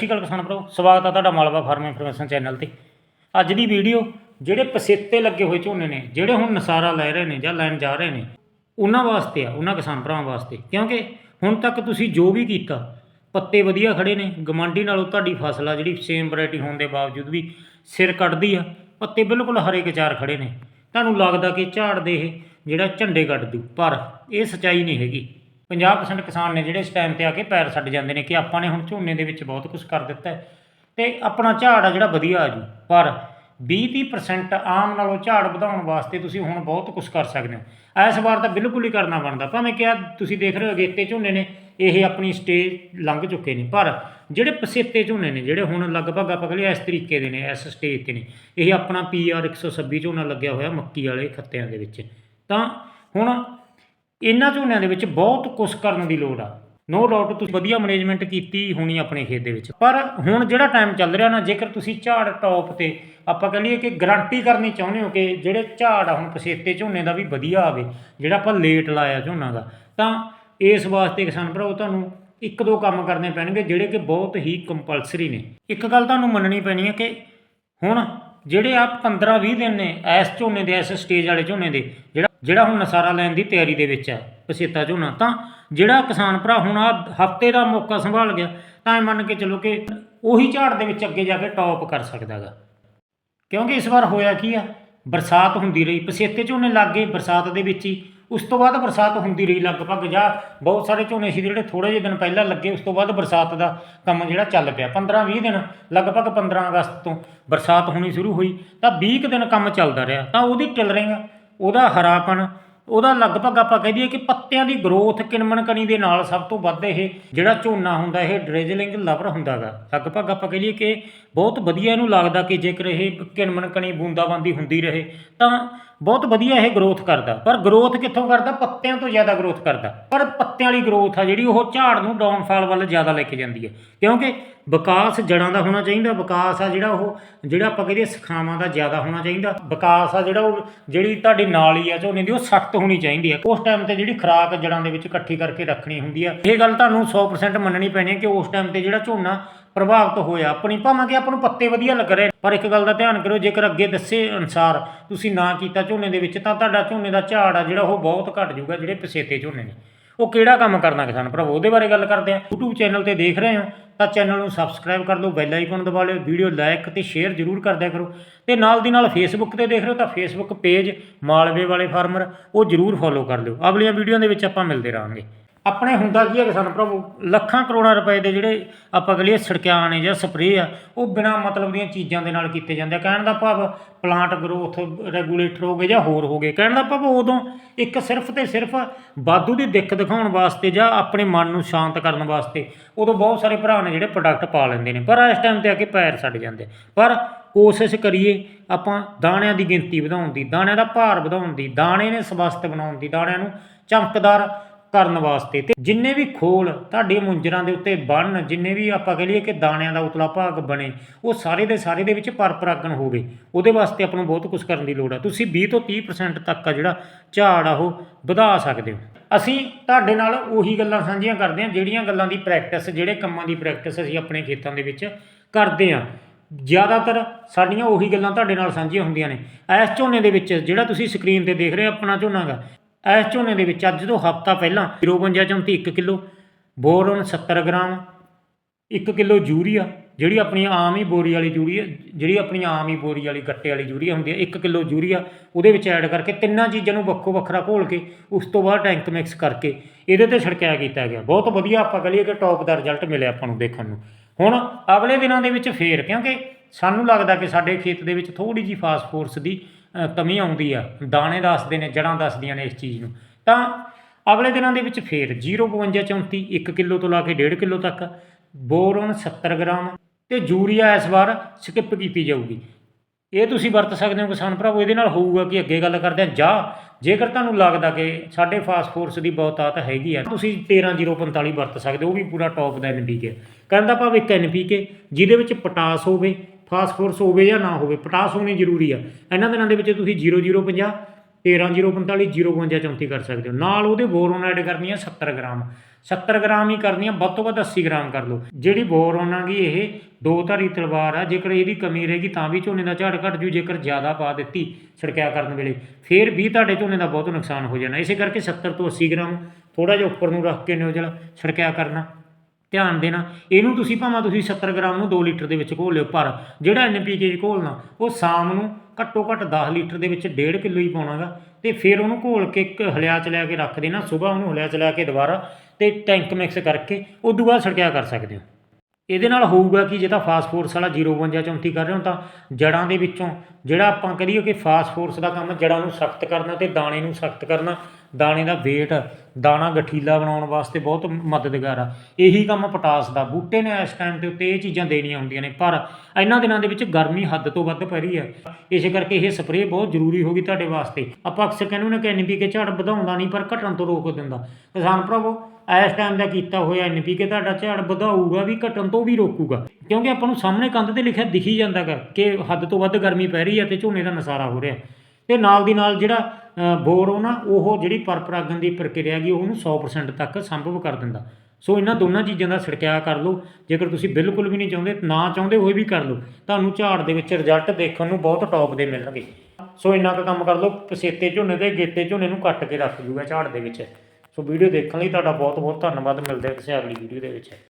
ਸ਼੍ਰੀ ਅਕਾਲ ਕਿਸਾਨ ਭਰਾਓ ਸਵਾਗਤ ਆ ਤੁਹਾਡਾ ਮਾਲਵਾ ਫਾਰਮ ਇਨਫੋਰਮੇਸ਼ਨ ਚੈਨਲ ਤੇ। ਅੱਜ ਦੀ ਵੀਡੀਓ ਜਿਹੜੇ ਪਸੇਤੇ ਲੱਗੇ ਹੋਏ ਝੋਨੇ ਨੇ, ਜਿਹੜੇ ਹੁਣ ਨਸਾਰਾ ਲੈ ਰਹੇ ਨੇ ਜਾਂ ਲੈਣ ਜਾ ਰਹੇ ਨੇ, ਉਹਨਾਂ ਵਾਸਤੇ ਆ, ਉਹਨਾਂ ਕਿਸਾਨ ਭਰਾਵਾਂ ਵਾਸਤੇ। ਕਿਉਂਕਿ ਹੁਣ ਤੱਕ ਤੁਸੀਂ ਜੋ ਵੀ ਕੀਤਾ, ਪੱਤੇ ਵਧੀਆ ਖੜੇ ਨੇ ਗਮਾਂਡੀ ਨਾਲੋਂ ਤੁਹਾਡੀ ਫਸਲ ਆ ਜਿਹੜੀ ਸੇਮ ਵੈਰਾਈਟੀ ਹੋਣ ਦੇ ਬਾਵਜੂਦ ਵੀ ਸਿਰ ਕੱਢਦੀ ਆ, ਪੱਤੇ ਬਿਲਕੁਲ ਹਰੇ ਕਚਾਰ ਖੜੇ ਨੇ। ਤੁਹਾਨੂੰ ਲੱਗਦਾ ਕਿ ਝਾੜ ਦੇ ਇਹ ਜਿਹੜਾ ਝੰਡੇ ਕੱਢ ਦੂ ਪਰ ਇਹ ਸਚਾਈ ਨਹੀਂ ਹੈਗੀ। 50% ਕਿਸਾਨ ਨੇ ਜਿਹੜੇ ਇਸ ਟਾਈਮ ਤੇ ਆ ਕੇ ਪੈਰ ਛੱਡ ਜਾਂਦੇ ਨੇ ਕਿ ਆਪਾਂ ਨੇ ਹੁਣ ਝੋਨੇ ਦੇ ਵਿੱਚ ਬਹੁਤ ਕੁਝ ਕਰ ਦਿੱਤਾ ਹੈ। ਤੇ ਆਪਣਾ ਝਾੜ ਆ ਜਿਹੜਾ ਵਧੀਆ ਆ ਜੂ, ਪਰ 20-30% ਆਮ ਨਾਲੋਂ ਝਾੜ ਵਧਾਉਣ ਵਾਸਤੇ ਤੁਸੀਂ ਹੁਣ ਬਹੁਤ ਕੁਝ ਕਰ ਸਕਦੇ ਹੋ। ਇਸ ਵਾਰ ਤਾਂ ਬਿਲਕੁਲ ਹੀ ਕਰਨਾ ਬਣਦਾ। ਭਾਵੇਂ ਕਿਹਾ ਤੁਸੀਂ ਦੇਖ ਰਹੇ ਹੋ ਅਗੇਤੇ ਝੋਨੇ ਨੇ, ਇਹ ਆਪਣੀ ਸਟੇਜ ਲੰਘ ਚੁੱਕੇ ਨੇ। ਪਰ ਜਿਹੜੇ ਪਸੇਤੇ ਝੋਨੇ ਨੇ, ਜਿਹੜੇ ਹੁਣ ਲਗਭਗ ਆਪਾਂ ਕਹਿੰਦੇ ਇਸ ਤਰੀਕੇ ਦੇ ਨੇ, ਇਸ ਸਟੇਜ ਤੇ ਨੇ, ਇਹ ਆਪਣਾ ਪੀਆਰ 126 ਝੋਨਾ ਲੱਗਿਆ ਹੋਇਆ ਮੱਕੀ ਵਾਲੇ ਖੱਤਿਆਂ ਦੇ ਵਿੱਚ। ਤਾਂ ਹੁਣ ਇਹਨਾਂ ਝੋਨਿਆਂ ਦੇ ਵਿੱਚ ਬਹੁਤ ਕੁਝ ਕਰਨ ਦੀ ਲੋੜ ਆ। ਨੋ ਡਾਊਟ ਤੁਸੀਂ ਵਧੀਆ ਮੈਨੇਜਮੈਂਟ ਕੀਤੀ ਹੋਣੀ ਆਪਣੇ ਖੇਤ ਦੇ ਵਿੱਚ। ਪਰ ਹੁਣ ਜਿਹੜਾ ਟਾਈਮ ਚੱਲ ਰਿਹਾ ਨਾ, ਜੇਕਰ ਤੁਸੀਂ ਝਾੜ ਟੌਪ ਤੇ ਆਪਾਂ ਕਹ ਲਈਏ ਕਿ ਗਾਰੰਟੀ ਕਰਨੀ ਚਾਹੁੰਦੇ ਹੋ ਕਿ ਜਿਹੜੇ ਝਾੜ ਆ ਹੁਣ ਪਛੇਤੇ ਝੋਨੇ ਦਾ ਵੀ ਵਧੀਆ ਆਵੇ, ਜਿਹੜਾ ਆਪਾਂ ਲੇਟ ਲਾਇਆ ਝੋਨਾ ਦਾ, ਤਾਂ ਇਸ ਵਾਸਤੇ ਕਿਸਾਨ ਭਰਾਓ ਤੁਹਾਨੂੰ ਇੱਕ ਦੋ ਕੰਮ ਕਰਨੇ ਪੈਣਗੇ, ਜਿਹੜੇ ਕਿ ਬਹੁਤ ਹੀ ਕੰਪਲਸਰੀ ਨੇ। ਇੱਕ ਗੱਲ ਤੁਹਾਨੂੰ ਮੰਨਣੀ ਪੈਣੀ ਹੈ ਕਿ ਹੁਣ ਜਿਹੜੇ ਆ 15 20 ਦਿਨ ਨੇ ਇਸ ਝੋਨੇ ਦੇ, ਇਸ ਸਟੇਜ ਵਾਲੇ ਝੋਨੇ ਦੇ, ਜਿਹੜਾ ਜਿਹੜਾ ਹੁਣ ਨਸਾਰਾ ਲੈਣ ਦੀ ਤਿਆਰੀ ਦੇ ਵਿੱਚ ਹੈ ਪਸੇਤਾ ਝੋਨਾ, ਤਾਂ ਜਿਹੜਾ ਕਿਸਾਨ ਭਰਾ ਹੁਣ ਆ ਹਫ਼ਤੇ ਦਾ ਮੌਕਾ ਸੰਭਾਲ ਗਿਆ, ਤਾਂ ਇਹ ਮੰਨ ਕੇ ਚੱਲੋ ਕਿ ਉਹੀ ਝਾੜ ਦੇ ਵਿੱਚ ਅੱਗੇ ਜਾ ਕੇ ਟੌਪ ਕਰ ਸਕਦਾਗਾ ਕਿਉਂਕਿ ਇਸ ਵਾਰ ਹੋਇਆ ਕੀ ਆ? ਬਰਸਾਤ ਹੁੰਦੀ ਰਹੀ ਪਛੇਤੇ ਝੋਨੇ ਲੱਗ ਗਏ ਬਰਸਾਤ ਦੇ ਵਿੱਚ ਹੀ, ਉਸ ਤੋਂ ਬਾਅਦ ਬਰਸਾਤ ਹੁੰਦੀ ਰਹੀ ਲਗਭਗ, ਜਾਂ ਬਹੁਤ ਸਾਰੇ ਝੋਨੇ ਸੀ ਜਿਹੜੇ ਥੋੜੇ ਜਿਹੇ ਦਿਨ ਪਹਿਲਾਂ ਲੱਗੇ, ਉਸ ਤੋਂ ਬਾਅਦ ਬਰਸਾਤ ਦਾ ਕੰਮ ਜਿਹੜਾ ਚੱਲ ਪਿਆ। 15 20 ਦਿਨ, ਲਗਭਗ 15 ਅਗਸਤ ਤੋਂ ਬਰਸਾਤ ਹੋਣੀ ਸ਼ੁਰੂ ਹੋਈ, ਤਾਂ 20 ਕੁ ਦਿਨ ਕੰਮ ਚੱਲਦਾ ਰਿਹਾ, ਤਾਂ ਉਹਦੀ ਟਿਲਰਿੰਗ ਉਹਦਾ ਹਰਾਪਣ ਉਹਦਾ ਲਗਭਗ ਆਪਾਂ ਕਹਿ ਦਈਏ ਕਿ ਪੱਤਿਆਂ ਦੀ ਗਰੋਥ ਕਿਣਮਣ ਕਣੀ ਦੇ ਨਾਲ ਸਭ ਤੋਂ ਵੱਧ ਇਹ ਜਿਹੜਾ ਝੋਨਾ ਹੁੰਦਾ, ਇਹ ਡਰੇਜਲਿੰਗ ਲਵਰ ਹੁੰਦਾਗਾ। ਲਗਭਗ ਆਪਾਂ ਕਹਿ ਲਈਏ ਕਿ ਬਹੁਤ ਵਧੀਆ ਇਹਨੂੰ ਲੱਗਦਾ ਕਿ ਜੇਕਰ ਇਹ ਕਿਣਮਣ ਕਣੀ, ਬੂੰਦਾਬਾਂਦੀ ਹੁੰਦੀ ਰਹੇ, ਤਾਂ ਬਹੁਤ ਵਧੀਆ ਇਹ ਗਰੋਥ ਕਰਦਾ। ਪਰ ਗਰੋਥ ਕਿੱਥੋਂ ਕਰਦਾ? ਪੱਤਿਆਂ ਤੋਂ ਜ਼ਿਆਦਾ ਗਰੋਥ ਕਰਦਾ। ਪਰ ਪੱਤਿਆਂ ਵਾਲੀ ਗਰੋਥ ਆ ਜਿਹੜੀ, ਉਹ ਝਾੜ ਨੂੰ ਡਾਊਨਫਾਲ ਵੱਲ ਜ਼ਿਆਦਾ ਲੈ ਕੇ ਜਾਂਦੀ ਹੈ। ਕਿਉਂਕਿ ਵਿਕਾਸ ਜੜਾਂ ਦਾ ਹੋਣਾ ਚਾਹੀਦਾ, ਵਿਕਾਸ ਆ ਜਿਹੜਾ ਉਹ, ਜਿਹੜਾ ਆਪਾਂ ਕਹਿੰਦੇ ਸਖਾਵਾਂ ਦਾ ਜ਼ਿਆਦਾ ਹੋਣਾ ਚਾਹੀਦਾ। ਵਿਕਾਸ ਆ ਜਿਹੜਾ ਉਹ, ਜਿਹੜੀ ਤੁਹਾਡੀ ਹੀ ਆ, ਝੋਨੇ ਦੀ, ਉਹ ਸਖਤ ਹੋਣੀ ਚਾਹੀਦੀ ਹੈ। ਉਸ ਟਾਈਮ ਤੇ ਜਿਹੜੀ ਖਰਾਕ ਜੜਾਂ ਦੇ ਵਿੱਚ ਇਕੱਠੀ ਕਰਕੇ ਰੱਖਣੀ ਹੁੰਦੀ ਹੈ ਇਹ ਗੱਲ ਤੁਹਾਨੂੰ 100% ਮੰਨਣੀ ਪੈਣੀ ਹੈ ਕਿ ਉਸ ਟਾਈਮ ਤੇ ਜਿਹੜਾ ਝੋਨਾ ਪ੍ਰਭਾਵਿਤ ਹੋਇਆ, ਆਪਣੀ ਭਾਵੇਂ ਕਿ ਆਪਾਂ ਨੂੰ ਪੱਤੇ ਵਧੀਆ ਲੱਗ ਰਹੇ, ਪਰ ਇੱਕ ਗੱਲ ਦਾ ਧਿਆਨ ਕਰੋ ਜੇਕਰ ਅੱਗੇ ਦੱਸੇ ਅਨਸਾਰ ਤੁਸੀਂ ਨਾ ਕੀਤਾ ਝੋਨੇ ਦੇ ਵਿੱਚ, ਤਾਂ ਤੁਹਾਡਾ ਝੋਨੇ ਦਾ ਝਾੜ ਆ ਜਿਹੜਾ ਉਹ ਬਹੁਤ ਘਟ ਜਾਊਗਾ, ਜਿਹੜੇ ਪਸੇਤੇ ਝੋਨੇ ਨੇ। ਉਹ ਕਿਹੜਾ ਕੰਮ ਕਰਨਾ ਕਿਸਾਨ ਭਰਾਵੋ? ਉਹਦੇ ਬਾਰੇ ਗੱਲ ਕਰਦੇ ਆ YouTube ਚੈਨਲ ਤੇ ਦੇਖ ਰਹੇ ਹੋ, ਤਾਂ ਚੈਨਲ ਨੂੰ ਸਬਸਕ੍ਰਾਈਬ ਕਰ ਲਓ ਬੈਲ ਆਈਕਨ ਦਬਾ ਲਿਓ ਵੀਡੀਓ ਲਾਈਕ ਤੇ ਸ਼ੇਅਰ ਜ਼ਰੂਰ ਕਰਦਿਆ ਕਰੋ। ਤੇ ਨਾਲ ਦੀ ਨਾਲ Facebook ਤੇ ਦੇਖ ਰਹੇ ਹੋ ਤਾਂ Facebook ਪੇਜ ਮਾਲਵੇ ਵਾਲੇ ਫਾਰਮਰ ਉਹ ਜ਼ਰੂਰ ਫੋਲੋ ਕਰ ਲਿਓ। ਅਗਲੀਆਂ ਵੀਡੀਓ ਦੇ ਵਿੱਚ ਆਪਾਂ ਮਿਲਦੇ ਰਹਾਂਗੇ। ਆਪਣੇ ਹੁੰਦਾ ਕੀ ਹੈ ਕਿ ਸਾਨੂੰ ਪ੍ਰਭੂ ਲੱਖਾਂ ਕਰੋੜਾਂ ਰੁਪਏ ਦੇ ਜਿਹੜੇ ਆਪਾਂ ਕਹ ਲਈਏ ਸੜਕਿਆਂ ਨੇ ਜਾਂ ਸਪਰੇਅ ਆ, ਉਹ ਬਿਨਾਂ ਮਤਲਬ ਦੀਆਂ ਚੀਜ਼ਾਂ ਦੇ ਨਾਲ ਕੀਤੇ ਜਾਂਦੇ ਆ। ਕਹਿਣ ਦਾ ਭਾਵ ਪਲਾਂਟ ਗਰੋਥ ਰੈਗੂਲੇਟਰ ਹੋ ਗਏ ਜਾਂ ਹੋਰ ਹੋ ਗਏ। ਕਹਿਣ ਦਾ ਭਾਵ ਉਦੋਂ ਇੱਕ ਸਿਰਫ ਤੇ ਸਿਰਫ ਬਾਦੂ ਦੀ ਦਿੱਖ ਦਿਖਾਉਣ ਵਾਸਤੇ ਜਾਂ ਆਪਣੇ ਮਨ ਨੂੰ ਸ਼ਾਂਤ ਕਰਨ ਵਾਸਤੇ ਉਦੋਂ ਬਹੁਤ ਸਾਰੇ ਭਰਾ ਨੇ ਜਿਹੜੇ ਪ੍ਰੋਡਕਟ ਪਾ ਲੈਂਦੇ ਨੇ। ਪਰ ਇਸ ਟਾਈਮ ਤੇ ਆ ਕੇ ਪੈਰ ਛੱਡ ਜਾਂਦੇ ਪਰ ਕੋਸ਼ਿਸ਼ ਕਰੀਏ ਆਪਾਂ ਦਾਣਿਆਂ ਦੀ ਗਿਣਤੀ ਵਧਾਉਣ ਦੀ, ਦਾਣਿਆਂ ਦਾ ਭਾਰ ਵਧਾਉਣ ਦੀ, ਦਾਣੇ ਨੇ ਸਵਸਥ ਬਣਾਉਣ ਦੀ, ਦਾਣਿਆਂ ਨੂੰ ਚਮਕਦਾਰ ਕਰਨ ਵਾਸਤੇ। ਤੇ ਜਿੰਨੇ ਵੀ ਖੋਲ ਤੁਹਾਡੇ ਮੁੰਜਰਾਂ ਦੇ ਉੱਤੇ ਬਣਨ ਜਿੰਨੇ ਵੀ ਆਪਾਂ ਕਹ ਲਈਏ ਕਿ ਦਾਣਿਆਂ ਦਾ ਉਤਲਾ ਭਾਗ ਬਣੇ, ਉਹ ਸਾਰੇ ਦੇ ਸਾਰੇ ਦੇ ਵਿੱਚ ਪਰਪਰਾਗਣ ਹੋਵੇ, ਉਹਦੇ ਵਾਸਤੇ ਆਪਾਂ ਨੂੰ ਬਹੁਤ ਕੁਝ ਕਰਨ ਦੀ ਲੋੜ ਆ। ਤੁਸੀਂ 20 ਤੋਂ 30% ਤੱਕ ਆ ਜਿਹੜਾ ਝਾੜ ਆ, ਉਹ ਵਧਾ ਸਕਦੇ ਹੋ। ਅਸੀਂ ਤੁਹਾਡੇ ਨਾਲ ਉਹੀ ਗੱਲਾਂ ਸਾਂਝੀਆਂ ਕਰਦੇ ਹਾਂ, ਜਿਹੜੀਆਂ ਗੱਲਾਂ ਦੀ ਪ੍ਰੈਕਟਿਸ ਜਿਹੜੇ ਕੰਮਾਂ ਦੀ ਪ੍ਰੈਕਟਿਸ ਅਸੀਂ ਆਪਣੇ ਖੇਤਾਂ ਦੇ ਵਿੱਚ ਕਰਦੇ ਹਾਂ। ਜ਼ਿਆਦਾਤਰ ਸਾਡੀਆਂ ਉਹੀ ਗੱਲਾਂ ਤੁਹਾਡੇ ਨਾਲ ਸਾਂਝੀਆਂ ਹੁੰਦੀਆਂ ਨੇ। ਇਸ ਝੋਨੇ ਦੇ ਵਿੱਚ ਜਿਹੜਾ ਤੁਸੀਂ ਸਕਰੀਨ ਤੇ ਦੇਖ ਰਹੇ ਹੋ, ਆਪਣਾ ਝੋਨਾ ਗਾ। ਇਸ ਝੋਨੇ ਦੇ ਵਿੱਚ ਅੱਜ ਤੋਂ ਹਫਤਾ ਪਹਿਲਾਂ 052 34 1 kilo. Boron 70 gram 1 kilo urea, ਜਿਹੜੀ ਆਪਣੀ ਆਮ ਹੀ ਬੋਰੀ ਵਾਲੀ ਯੂਰੀਆ, ਜਿਹੜੀ ਆਪਣੀ ਆਮ ਹੀ ਬੋਰੀ ਵਾਲੀ, ਗੱਟੇ ਵਾਲੀ ਯੂਰੀਆ ਹੁੰਦੀ ਹੈ 1 ਕਿਲੋ ਯੂਰੀਆ, ਉਹਦੇ ਵਿੱਚ ਐਡ ਕਰਕੇ ਤਿੰਨਾਂ ਚੀਜ਼ਾਂ ਨੂੰ ਵੱਖੋ ਵੱਖਰਾ ਘੋਲ ਕੇ, ਉਸ ਤੋਂ ਬਾਅਦ ਟੈਂਕ ਮਿਕਸ ਕਰਕੇ, ਇਹਦੇ ਤੇ ਛਿੜਕਿਆ ਕੀਤਾ ਗਿਆ। ਬਹੁਤ ਵਧੀਆ ਆਪਾਂ ਕਹ ਲਈਏ ਕਿ ਟੌਪ ਦਾ ਰਿਜ਼ਲਟ ਮਿਲਿਆ ਆਪਾਂ ਨੂੰ ਦੇਖਣ ਨੂੰ। ਹੁਣ ਅਗਲੇ ਦਿਨਾਂ ਦੇ ਵਿੱਚ ਫੇਰ, ਕਿਉਂਕਿ ਸਾਨੂੰ ਲੱਗਦਾ ਕਿ ਸਾਡੇ ਖੇਤ ਦੇ ਵਿੱਚ ਥੋੜੀ ਜੀ ਫਾਸਫੋਰਸ ਦੀ ਕਮੀ ਆਉਂਦੀ ਆ, ਦਾਣੇ ਦੱਸਦੇ ਨੇ ਜੜਾਂ ਦੱਸਦੀਆਂ ਨੇ ਇਸ ਚੀਜ਼ ਨੂੰ। ਤਾਂ ਅਗਲੇ ਦਿਨਾਂ ਦੇ ਵਿੱਚ ਫੇਰ 052 34 1 ਕਿਲੋ ਤੋਂ ਲਾ ਕੇ 1.5 ਕਿਲੋ ਤੱਕ, ਬੋਰੋਨ 70 ਗ੍ਰਾਮ ਤੇ ਯੂਰੀਆ ਇਸ ਵਾਰ ਸਕਿਪ ਕੀਤੀ ਜਾਊਗੀ। ਇਹ ਤੁਸੀਂ ਵਰਤ ਸਕਦੇ ਹੋ ਕਿਸਾਨ ਭਰਾਵੋ, ਇਹਦੇ ਨਾਲ ਹੋਊਗਾ ਕਿ ਅੱਗੇ ਗੱਲ ਕਰਦੇ ਆ ਜਾਂ ਜੇਕਰ ਤੁਹਾਨੂੰ ਲੱਗਦਾ ਕਿ ਸਾਡੇ ਫਾਸਫੋਰਸ ਦੀ ਬਹੁਤਾਤ ਹੈਗੀ ਆ, ਤੁਸੀਂ 13045 ਵਰਤ ਸਕਦੇ ਹੋ, ਉਹ ਵੀ ਪੂਰਾ ਟੌਪ ਦਾ ਐਨਪੀਕੇ ਕਹਿੰਦਾ ਭਾਵ ਇੱਕ ਐਨਪੀਕੇ ਜਿਹਦੇ ਵਿੱਚ ਪੋਟਾਸ ਹੋਵੇ ਫਾਸਫੋਰਸ ਹੋਵੇ ਜਾਂ ਨਾ ਹੋਵੇ, ਪੋਟਾਸ ਹੋਣੀ ਜ਼ਰੂਰੀ ਆ। ਇਹਨਾਂ ਦਿਨਾਂ ਦੇ ਵਿੱਚ ਤੁਸੀਂ 0050 13045 052 34 ਕਰ ਸਕਦੇ ਹੋ। ਨਾਲ ਉਹਦੇ ਬੋਰੋਨ ਐਡ ਕਰਨੀ ਆ 70 ਗ੍ਰਾਮ। 70 ਗ੍ਰਾਮ ਹੀ ਕਰਨੀ ਆ ਵੱਧ ਤੋਂ ਵੱਧ 80 ਗ੍ਰਾਮ ਕਰ ਲਓ। ਜਿਹੜੀ ਬੋਰਨ ਗਈ ਇਹ ਦੋ ਧਾਰੀ ਤਲਵਾਰ ਆ, ਜੇਕਰ ਇਹਦੀ ਕਮੀ ਰਹੇਗੀ ਤਾਂ ਵੀ ਝੋਨੇ ਦਾ ਝਾੜ ਘਟ ਜੂ, ਜੇਕਰ ਜ਼ਿਆਦਾ ਪਾ ਦਿੱਤੀ ਛਿੜਕਿਆ ਕਰਨ ਵੇਲੇ। ਫਿਰ ਵੀ ਤੁਹਾਡੇ ਝੋਨੇ ਦਾ ਬਹੁਤ ਨੁਕਸਾਨ ਹੋ ਜਾਣਾ। ਇਸੇ ਕਰਕੇ 70 ਤੋਂ 80 ਗ੍ਰਾਮ ਥੋੜਾ ਜਿਹਾ ਉੱਪਰ ਨੂੰ ਰੱਖ ਕੇ ਨਿਊਜ਼ਲ ਛਿੜਕਿਆ ਕਰਨਾ। ਧਿਆਨ ਦੇਣਾ। ਇਹਨੂੰ ਤੁਸੀਂ ਭਾਵੇਂ ਤੁਸੀਂ 70 ਗ੍ਰਾਮ ਨੂੰ 2 ਲੀਟਰ ਦੇ ਵਿੱਚ ਘੋਲ ਲਿਓ, ਪਰ ਜਿਹੜਾ ਐਨਪੀਕੇ ਚ ਘੋਲਣਾ, ਉਹ ਸ਼ਾਮ ਨੂੰ ਘੱਟੋ ਘੱਟ 10 ਲੀਟਰ ਦੇ ਵਿੱਚ 1.5 ਕਿਲੋ ਹੀ ਪਾਉਣਾਗਾ। ਤੇ ਫਿਰ ਉਹਨੂੰ ਘੋਲ ਕੇ ਇੱਕ ਹਲਿਆ ਚ ਲੈ ਕੇ ਰੱਖ ਦੇਣਾ ਸਵੇਰ ਉਹਨੂੰ ਹਲਿਆ ਚਲਾ ਕੇ ਦੁਬਾਰਾ ਤੇ ਟੈਂਕ ਮਿਕਸ ਕਰਕੇ ਉਦੋਂ ਬਾਅਦ ਛਿੜਕਿਆ ਕਰ ਸਕਦੇ ਹੋ। ਇਹਦੇ ਨਾਲ ਹੋਊਗਾ ਕਿ, ਜੇ ਤਾਂ ਫਾਸਫੋਰਸ ਵਾਲਾ 052 34 ਕਰ ਰਹੇ ਹੋ ਤਾਂ ਜੜਾਂ ਦੇ ਵਿੱਚੋਂ, ਜਿਹੜਾ ਆਪਾਂ ਕਰੀਏ ਕਿ ਫਾਸਫੋਰਸ ਦਾ ਕੰਮ ਜੜਾਂ ਨੂੰ ਸਖਤ ਕਰਨਾ ਤੇ ਦਾਣੇ ਨੂੰ ਸਖਤ ਕਰਨਾ ਦਾਣੇ ਦਾ weight, ਦਾਣਾ ਗਠੀਲਾ ਬਣਾਉਣ ਵਾਸਤੇ ਬਹੁਤ ਮਦਦਗਾਰ ਆ। ਇਹੀ ਕੰਮ ਪੋਟਾਸ ਦਾ, ਬੂਟੇ ਨੇ ਇਸ ਟਾਈਮ ਦੇ ਉੱਤੇ ਇਹ ਚੀਜ਼ਾਂ ਦੇਣੀਆਂ ਹੁੰਦੀਆਂ ਨੇ, ਪਰ ਇਹਨਾਂ ਦਿਨਾਂ ਦੇ ਵਿੱਚ ਗਰਮੀ ਹੱਦ ਤੋਂ ਵੱਧ ਪੈ ਰਹੀ ਹੈ ਇਸੇ ਕਰਕੇ ਇਹ ਸਪਰੇਅ ਬਹੁਤ ਜ਼ਰੂਰੀ ਹੋ ਗਈ ਤੁਹਾਡੇ ਵਾਸਤੇ। ਆਪਾਂ ਅਕਸਰ ਕਹਿੰਦੇ ਨੇ ਕਿ ਐਨਪੀਕੇ ਝਾੜ ਵਧਾਉਂਦਾ ਨਹੀਂ, ਪਰ ਘਟਣ ਤੋਂ ਰੋਕ ਦਿੰਦਾ। ਕਿਸਾਨ ਭਰਾਵੋ, ਇਸ ਟਾਈਮ ਦਾ ਕੀਤਾ ਹੋਇਆ ਐਨਪੀਕੇ ਤੁਹਾਡਾ ਝਾੜ ਵਧਾਊਗਾ ਵੀ, ਘਟਣ ਤੋਂ ਵੀ ਰੋਕੂਗਾ। ਕਿਉਂਕਿ ਆਪਾਂ ਨੂੰ ਸਾਹਮਣੇ ਕੰਧ ਤੇ ਲਿਖਿਆ ਦਿਖੀ ਜਾਂਦਾ ਗਾ ਕਿ ਹੱਦ ਤੋਂ ਵੱਧ ਗਰਮੀ ਪੈ ਰਹੀ ਹੈ ਤੇ ਝੋਨੇ ਦਾ ਨਸਾਰਾ ਹੋ ਰਿਹਾ। ਤੇ ਨਾਲ ਦੀ ਨਾਲ ਜਿਹੜਾ ਅ, ਬੋਰ ਉਹ ਨਾ ਉਹ ਜਿਹੜੀ ਪਰਪਰਾਗਣ ਦੀ ਪ੍ਰਕਿਰਿਆ ਗਈ ਉਹਨੂੰ 100% ਤੱਕ ਸੰਭਵ ਕਰ ਦਿੰਦਾ। ਸੋ ਇਹਨਾਂ ਦੋਨਾਂ ਚੀਜ਼ਾਂ ਦਾ ਛਿੜਕਿਆ ਕਰ ਲਓ। ਜੇਕਰ ਤੁਸੀਂ ਬਿਲਕੁਲ ਵੀ ਨਹੀਂ ਚਾਹੁੰਦੇ ਨਾ ਚਾਹੁੰਦੇ ਹੋਏ ਵੀ ਕਰ ਲਓ ਤੁਹਾਨੂੰ ਝਾੜ ਦੇ ਵਿੱਚ ਰਿਜ਼ਲਟ ਦੇਖਣ ਨੂੰ ਬਹੁਤ ਟੌਪ ਦੇ ਮਿਲਣਗੇ। ਸੋ ਇੰਨਾ ਕੁ ਕੰਮ ਕਰ ਲਓ ਪਸੇਤੇ ਝੋਨੇ ਦੇ ਗੇਤੇ ਝੋਨੇ ਨੂੰ ਕੱਟ ਕੇ ਰੱਖ ਜੂਗਾ ਝਾੜ ਦੇ ਵਿੱਚ। ਸੋ ਵੀਡੀਓ ਦੇਖਣ ਲਈ ਤੁਹਾਡਾ ਬਹੁਤ ਬਹੁਤ ਧੰਨਵਾਦ। ਮਿਲਦੇ ਹਾਂ ਕਿਸੇ ਅਗਲੀ ਵੀਡੀਓ ਦੇ ਵਿੱਚ।